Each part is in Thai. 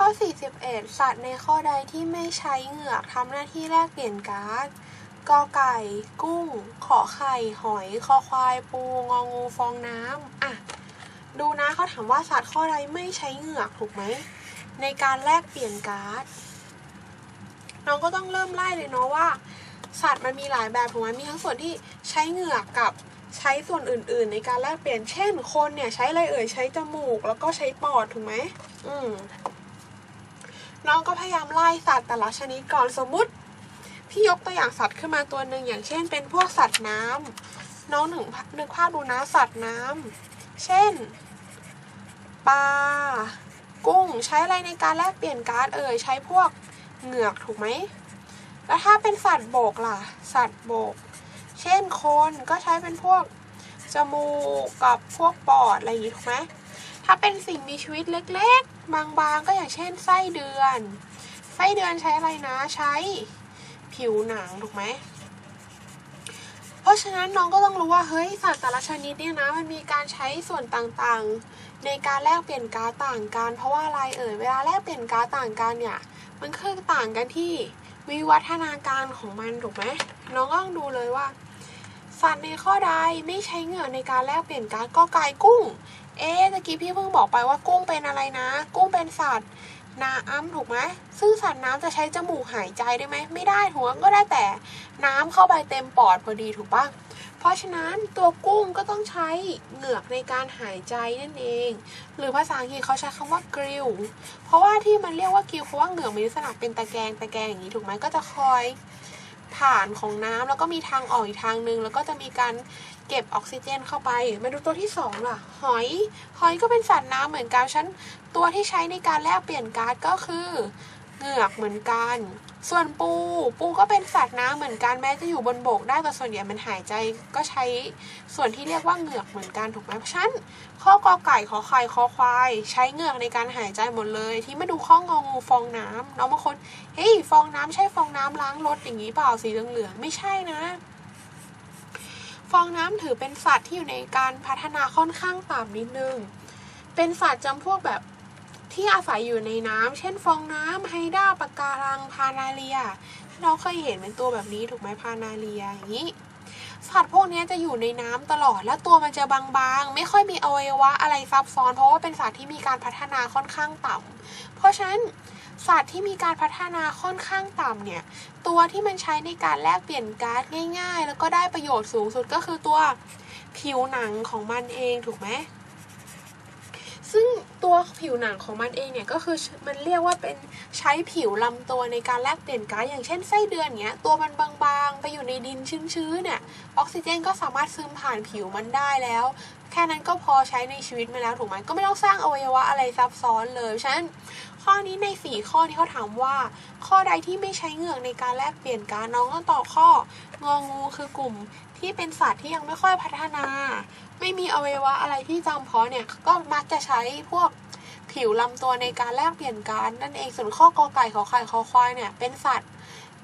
ข้อ 41 สัตว์ในข้อใดที่ไม่ใช้เหงือกทำหน้าที่แลกเปลี่ยนก๊าซกอไก่ กุ้ง ขอไข่ หอย คอควาย ปู งองูฟองน้ำอะ ดูนะเขาถามว่าสัตว์ข้อใดไม่ใช้เหงือกถูกไหม ในการแลกเปลี่ยนก๊าซน้องก็ต้องเริ่มไล่เลยเนาะว่า สัตว์มันมีหลายแบบถูกไหมมีทั้งส่วนที่ใช้เหงือกกับใช้ส่วนอื่น ๆ ในการแลกเปลี่ยน เช่น คนเนี่ยใช้อะไรเอ่ย ใช้จมูก แล้วก็ใช้ปอดถูกไหม อืม น้องก็พยายามไล่สัตว์แต่ละชนิดก่อนสมมุติ พี่ยกตัวอย่างสัตว์ขึ้นมาตัวหนึ่งอย่างเช่น เป็นพวกสัตว์น้ำน้องหนึ่งนึกภาพดูนะสัตว์น้ำเช่นปลากุ้งใช้อะไรในการแลกเปลี่ยนก๊าซเอ่ยใช้พวกเหงือกถูกไหมแล้วถ้าเป็นสัตว์โบกล่ะ สัตว์โบก เช่นคนก็ใช้เป็นพวกจมูกกับพวกปอดอะไรอย่างนี้ถูกไหมถ้าเป็นสิ่งมีชีวิตเล็ก บางๆก็อย่างเช่นไส้เดือน ไส้เดือนใช้อะไรนะใช้ผิวหนังถูกไหมเพราะฉะนั้นน้องก็ต้องรู้ว่าเฮ้ยสัตว์แต่ละชนิดเนี่ยนะมันมีการใช้ส่วนต่างๆ ในการแลกเปลี่ยนก๊าซต่างกันเพราะว่าอะไรเอ่ยเวลาแลกเปลี่ยนก๊าซต่างกันเนี่ยมันคือต่างกันที่วิวัฒนาการของมันถูกไหมน้องก็ต้องดูเลยว่าสัตว์ในข้อใดไม่ใช้เหงื่อในการแลกเปลี่ยนก๊าซก็ไก่กุ้ง เอ๊ะตะกี้พี่เพิ่งบอกไปว่ากุ้งเป็นอะไรนะ กุ้งเป็นสัตว์น้ำถูกไหมซึ่งสัตว์น้ำจะใช้จมูกหายใจได้ไหมไม่ได้ถูกก็ได้แต่น้ำเข้าไปเต็มปอดพอดีถูกปะเพราะฉะนั้นตัวกุ้งก็ต้องใช้เหงือกในการหายใจนั่นเอง หรือภาษาอังกฤษเขาใช้คำว่ากริลเพราะว่าที่มันเรียกว่ากริลเพราะว่าเหงือกมีลักษณะเป็นตะแกรงตะแกรงอย่างนี้ถูกไหมก็จะคอยผ่านของน้ำแล้วก็มีทางออกอีกทางนึง แล้วก็จะมีการ เก็บออกซิเจนเข้าไป มาดูตัวที่สองล่ะ หอย หอยก็เป็นสัตว์น้ำเหมือนกันฉันตัวที่ใช้ในการแลกเปลี่ยนก๊าซก็คือเหงือกเหมือนกัน ส่วนปู ปูก็เป็นสัตว์น้ำเหมือนกันแม้จะอยู่บนบกได้แต่ส่วนใหญ่มันหายใจก็ใช้ส่วนที่เรียกว่าเหงือกเหมือนกันถูกไหมเพราะฉะนั้นข้อกอไก่ขอไข่คอควาย ใช้เหงือกในการหายใจหมดเลย ที่มาดูข้ององูฟองน้ำน้องบางคนเฮ้ยฟองน้ำใช่ฟองน้ำล้างรถอย่างนี้เปล่าสีเหลืองๆไม่ใช่นะ ฟองน้ำถือเป็นสัตว์ที่อยู่ในการพัฒนาค่อนข้างต่ำนิดนึง เป็นสัตว์จำพวกแบบที่อาศัยอยู่ในน้ำเช่น ฟองน้ำไฮด้าปะการังพานาเรีย เราเคยเห็นเป็นตัวแบบนี้ถูกไหมพานาเรียอย่างนี้ สัตว์พวกนี้จะอยู่ในน้ำตลอด และตัวมันจะบางๆ ไม่ค่อยมีอวัยวะอะไรซับซ้อน เพราะว่าเป็นสัตว์ที่มีการพัฒนาค่อนข้างต่ำเพราะฉะนั้นสัตว์ที่มีการพัฒนาค่อนข้างต่ำเนี่ย ตัวที่มันใช้ในการแลกเปลี่ยนก๊าซง่าย ๆ แล้วก็ได้ประโยชน์สูงสุดก็คือตัวผิวหนังของมันเองถูกไหมซึ่ง ตัวผิวหนังของมันเองเนี่ยก็คือมันเรียกว่าเป็นใช้ผิวลำตัวในการแลกเปลี่ยนก๊าซอย่างเช่นไส้เดือนเนี้ยตัวมันบางๆ ไปอยู่ในดินชื้นๆเนี่ยออกซิเจนก็สามารถซึมผ่านผิวมันได้แล้ว แค่นั้นก็พอใช้ในชีวิตมาแล้วถูกไหมก็ไม่ต้องสร้างอวัยวะอะไรซับซ้อนเลยฉะนั้นข้อนี้ในสี่ข้อที่เขาถามว่า ข้อใดที่ไม่ใช้เหงือกในการแลกเปลี่ยนก๊าซน้องต้องตอบข้ององูคือกลุ่มที่เป็นสัตว์ที่ยังไม่ค่อยพัฒนา ไม่มีอวัยวะอะไรที่จำเพาะเนี่ยก็มักจะใช้พวก ผิวลำตัวในการแลกเปลี่ยนกันนั่นเองส่วนข้อกอไก่ขอไข่คอควายเนี่ยเป็นสัตว์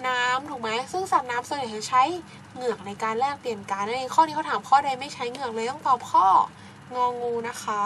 น้ำถูกไหมซึ่งสัตว์น้ำส่วนใหญ่จะใช้เหงือกในการแลกเปลี่ยนกันนั่นเองข้อนี้เขาถามข้อใดไม่ใช้เหงือกเลยต้องตอบข้ององูนะคะ